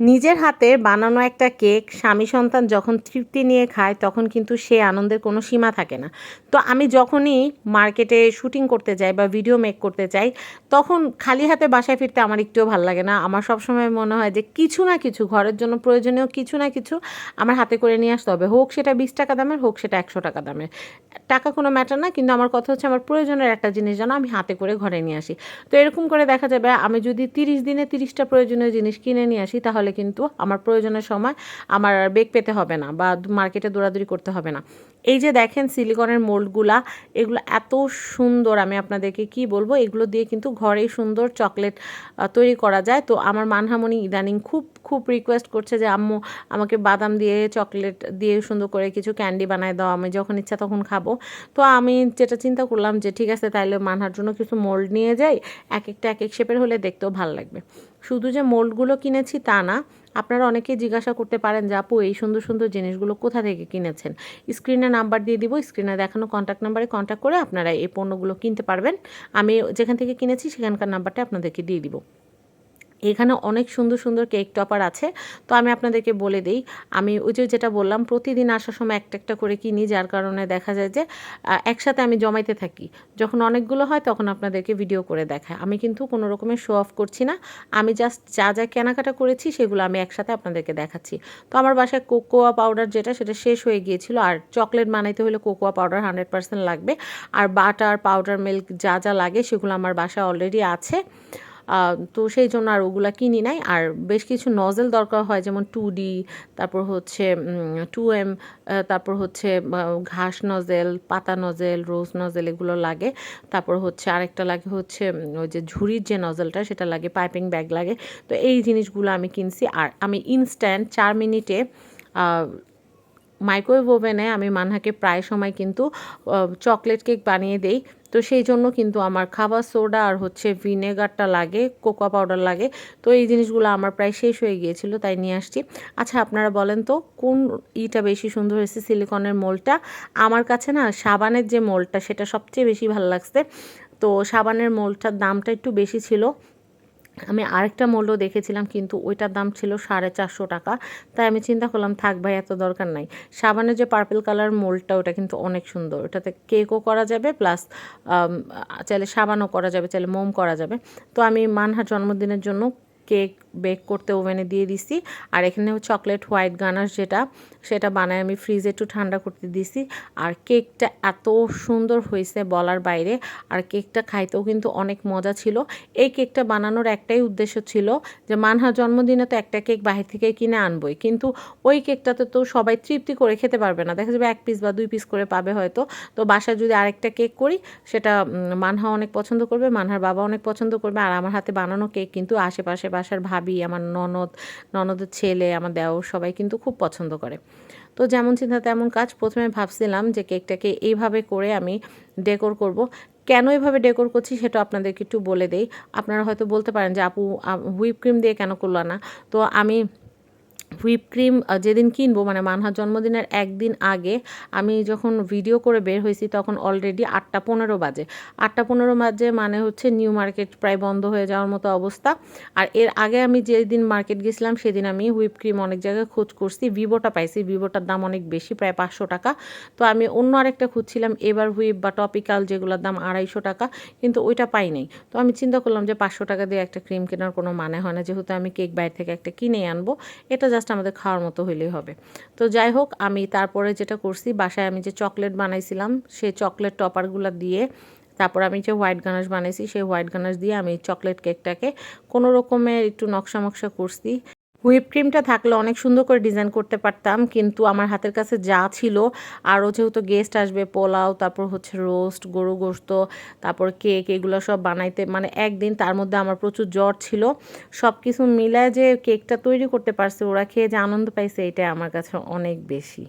নিজের হাতে বানানো একটা কেক, স্বামী সন্তান যখন তৃপ্তি নিয়ে খায়, তখন কিন্তু সে আনন্দের কোনো সীমা থাকে না। তো আমি যখনই মার্কেটে শুটিং করতে যাই বা ভিডিও মেক করতে চাই তখন খালি হাতে বাসায় ফিরতে আমার একটুও ভালো লাগে না। আমার সবসময় মনে হয় যে কিছু না কিছু, ঘরের জন্য প্রয়োজনীয় কিছু না কিছু আমার হাতে করে নিয়ে আসতে হবে। হোক সেটা বিশ টাকা দামের, হোক সেটা একশো টাকা দামের। টাকা কোনো ম্যাটার না, কিন্তু আমার কথা হচ্ছে আমার প্রয়োজনের একটা জিনিস যেন আমি হাতে করে ঘরে নিয়ে আসি। তো এরকম করে দেখা যাবে, আমি যদি তিরিশ দিনে তিরিশটা প্রয়োজনীয় জিনিস কিনে নিয়ে আসি, তাহলে কিন্তু আমার প্রয়োজনের সময় আমার বেগ পেতে হবে না বা মার্কেটে দৌড়াদৌড়ি করতে হবে না। এই যে দেখেন সিলিকনের মোল্ডগুলা, এগুলো এত সুন্দর, আমি আপনাদেরকে কি বলব, এগুলো দিয়ে কিন্তু ঘরেই সুন্দর চকলেট তৈরি করা যায়। তো আমার মানহামণি ইদানিং খুব খুব রিকোয়েস্ট করছে যে, আম্মু, আমাকে বাদাম দিয়ে চকলেট দিয়ে সুন্দর করে কিছু ক্যান্ডি বানায় দাও, আমি যখন ইচ্ছা তখন খাব। তো আমি যেটা চিন্তা করলাম যে, ঠিক আছে, তাইলে মানহার জন্য কিছু মোল্ড নিয়ে যাই, এক একটা, এক এক শেপের হলে দেখতেও ভালো লাগবে। শুধু যে মোল্ডগুলো কিনেছি তা না আপনারা অনেকে জিজ্ঞাসা করতে পারেন যে, আপু, এই সুন্দর সুন্দর জিনিসগুলো কোথা থেকে কিনেছেন? স্ক্রিনে নাম্বার দিয়ে দিব স্ক্রিনে দেখানো কন্ট্যাক্ট নাম্বারে কন্ট্যাক্ট করে আপনারা এই পণ্যগুলো কিনতে পারবেন। আমি যেখান থেকে কিনেছি, সেখানকার নাম্বারটা আপনাদেরকে দিয়ে দিব। এখানে অনেক সুন্দর সুন্দর কেক টপার আছে। তো আমি আপনাদেরকে বলে দিই, আমি ওই যে যেটা বললাম, প্রতিদিন আসার সময় একটা একটা করে কিনি, যার কারণে দেখা যায় যে একসাথে আমি জমাইতে থাকি। যখন অনেকগুলো হয়, তখন আপনাদেরকে ভিডিও করে দেখায়। আমি কিন্তু কোনো রকমের শো অফ করছি না। আমি জাস্ট যা যা কেনাকাটা করেছি, সেগুলো আমি একসাথে আপনাদেরকে দেখাচ্ছি। তো আমার বাসায় কোকোয়া পাউডার যেটা, সেটা শেষ হয়ে গিয়েছিল। আর চকলেট বানাইতে হলে কোকোয়া পাউডার হান্ড্রেড পার্সেন্ট লাগবে। আর বাটার পাউডার মিল্ক যা যা লাগে, সেগুলো আমার বাসায় অলরেডি আছে। তো সেই জন্য আর ওগুলা কিনি নাই। আর বেশ কিছু নজেল দরকার হয়, যেমন টু ডি তারপর হচ্ছে টু এম তারপর হচ্ছে ঘাস নজেল পাতা নজেল রোজ নজেল এগুলো লাগে। তারপর হচ্ছে আরেকটা লাগে হচ্ছে ওই যে ঝুড়ির যে নজেলটা সেটা লাগে পাইপিং ব্যাগ লাগে। তো এই জিনিসগুলো আমি কিনছি। আর আমি ইনস্ট্যান্ট চার মিনিটে মাইক্রোওয়েভ ওভেনে আমি মানহাকে প্রায় সময় কিন্তু চকলেট কেক বানিয়ে দেই। তো সেই জন্য কিন্তু আমার খাবার সোডা আর হচ্ছে ভিনেগারটা লাগে কোকা পাউডার লাগে। তো এই জিনিসগুলো আমার প্রায় শেষ হয়ে গিয়েছিল, তাই নিয়ে আসছি। আচ্ছা আপনারা বলেন তো, কোন ইটা বেশি সুন্দর হয়েছে, সিলিকনের মোলটা? আমার কাছে না সাবানের যে মোলটা, সেটা সবচেয়ে বেশি ভালো লাগছে। তো সাবানের মোলটার দামটা একটু বেশি ছিল। আমি আরেকটা মূল্য দেখেছিলাম, কিন্তু ওইটার দাম ছিল সাড়ে চারশো টাকা। তাই আমি চিন্তা করলাম, থাক ভাই, এত দরকার নাই। সাবানের যে পার্পেল কালার মোল্ডটা, ওটা কিন্তু অনেক সুন্দর। ওটাতে কেকও করা যাবে প্লাস চাইলে সাবানও করা যাবে, চাইলে মোম করা যাবে। তো আমি মানহার জন্মদিনের জন্য কেক বেক করতে ওভেনে দিয়ে দিছি। আর এখানে চকলেট হোয়াইট গানার যেটা, সেটা বানায় আমি ফ্রিজে একটু ঠান্ডা করতে দিছি। আর কেকটা এত সুন্দর হয়েছে বলার বাইরে। আর কেকটা খাইতেও কিন্তু অনেক মজা ছিল। এই কেকটা বানানোর একটাই উদ্দেশ্য ছিল যে মানহা জন্মদিনে তো একটা কেক বাহির থেকে কিনে আনবই। কিন্তু ওই কেকটাতে তো সবাই তৃপ্তি করে খেতে পারবে না। দেখা যাবে এক পিস বা দুই পিস করে পাবে হয়তো। তো বাসায় যদি আরেকটা কেক করি, সেটা মানহা অনেক পছন্দ করবে, মানহার বাবা অনেক পছন্দ করবে। আর আমার হাতে বানানো কেক কিন্তু আশেপাশে বাসার ভাবি আমার ননদ, ননদের ছেলে, আমার দেওর সবাই কিন্তু খুব পছন্দ করে। তো যেমন চিন্তা, তেমন কাজ প্রথমে ভাবছিলাম যে কেকটাকে এইভাবে করে আমি ডেকোর করব। কেন এভাবে ডেকোর করছি সেটা আপনাদেরকে একটু বলে দেই। আপনারা হয়তো বলতে পারেন যে, আপু হুইপ ক্রিম দিয়ে কেন করল না? তো আমি হুইপ ক্রিম যেদিন কিনবো মানে মানহার জন্মদিনের একদিন আগে, আমি যখন ভিডিও করে বের হয়েছি, তখন অলরেডি আটটা পনেরো বাজে। আটটা পনেরো বাজে মানে হচ্ছে নিউ মার্কেট প্রায় বন্ধ হয়ে যাওয়ার মতো অবস্থা। আর এর আগে আমি যেদিন মার্কেট গেছিলাম, সেদিন আমি হুইপ ক্রিম অনেক জায়গায় খোঁজ করছি, ভিভোটা পাইছি, ভিভোটার দাম অনেক বেশি, প্রায় পাঁচশো টাকা। তো আমি অন্য আরেকটা খুঁজছিলাম, এবার হুইপ বা টপিক্যাল যেগুলোর দাম আড়াইশো টাকা, কিন্তু ওইটা পাই নাই। তো আমি চিন্তা করলাম যে পাঁচশো টাকা দিয়ে একটা ক্রিম কেনার কোনো মানে হয় না, যেহেতু আমি কেক বাইরে থেকে একটা কিনে আনব, এটা জাস্ট আমাদের খাওয়ার মতো হইলেই হবে। তো যাই হোক, আমি তারপরে যেটা করছি, বাসায় আমি যে চকলেট বানাইছিলাম, সেই চকলেট টপারগুলো দিয়ে তারপর আমি যে হোয়াইট গানাশ বানাইছি, সেই হোয়াইট গানাশ দিয়ে আমি চকলেট কেকটাকে কোনো রকমের একটু নকশা মকশা করছি। হুইপ ক্রিমটা থাকলে অনেক সুন্দর করে ডিজাইন করতে পারতাম, কিন্তু আমার হাতের কাছে যা ছিল, আরও যেহেতু গেস্ট আসবে, পোলাও, তারপর হচ্ছে রোস্ট গরু গোস্ত, তারপর কেক এগুলো সব বানাইতে মানে একদিন তার মধ্যে আমার প্রচুর জ্বর ছিল সব কিছু মিলায় যে কেকটা তৈরি করতে পারছে, ওরা খেয়ে যে আনন্দ পাইছে, এটাই আমার কাছে অনেক বেশি।